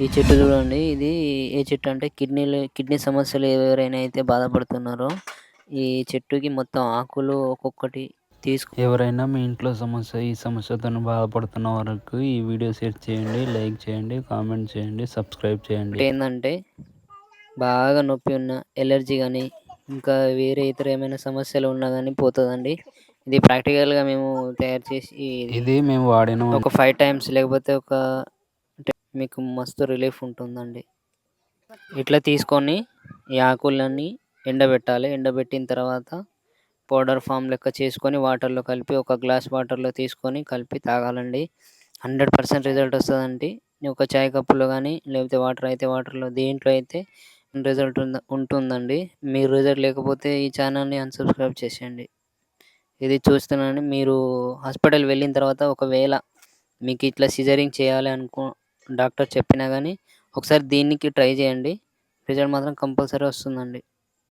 ఈ చెట్టు చూడండి. ఇది ఏ చెట్టు అంటే కిడ్నీలు కిడ్నీ సమస్యలు ఎవరైనా అయితే బాధపడుతున్నారో ఈ చెట్టుకి మొత్తం ఆకులు ఒక్కొక్కటి తీసుకు ఎవరైనా మీ ఇంట్లో సమస్య ఈ సమస్యతో బాధపడుతున్న వరకు ఈ వీడియో షేర్ చేయండి లైక్ చేయండి కామెంట్ చేయండి సబ్స్క్రైబ్ చేయండి. ఏంటంటే బాగా నొప్పి ఉన్న ఎలర్జీ కానీ ఇంకా వేరే ఇతర ఏమైనా సమస్యలు ఉన్నా కానీ పోతుందండి. ఇది ప్రాక్టికల్గా మేము తయారు చేసి ఇది మేము వాడిన ఒక ఫైవ్ టైమ్స్ లేకపోతే ఒక మీకు మస్తు రిలీఫ్ ఉంటుందండి. ఇట్లా తీసుకొని ఈ ఆకులన్నీ ఎండబెట్టాలి. ఎండబెట్టిన తర్వాత పౌడర్ ఫామ్ లెక్క చేసుకొని వాటర్లో కలిపి ఒక గ్లాస్ వాటర్లో తీసుకొని కలిపి తాగాలండి. హండ్రెడ్ పర్సెంట్ రిజల్ట్ వస్తుందండి. ఒక చాయ్ కప్పులో కానీ లేకపోతే వాటర్ అయితే వాటర్లో దేంట్లో అయితే రిజల్ట్ ఉంటుందండి. మీరు రిజల్ట్ లేకపోతే ఈ ఛానల్ని అన్సబ్స్క్రైబ్ చేసేయండి. ఇది చూస్తున్నాను. మీరు హాస్పిటల్ వెళ్ళిన తర్వాత ఒకవేళ మీకు ఇట్లా సిజరింగ్ చేయాలి అనుకో డాక్టర్ చెప్పినా కానీ ఒకసారి దీనికి ట్రై చేయండి. రిజల్ట్ మాత్రం కంపల్సరీ వస్తుందండి.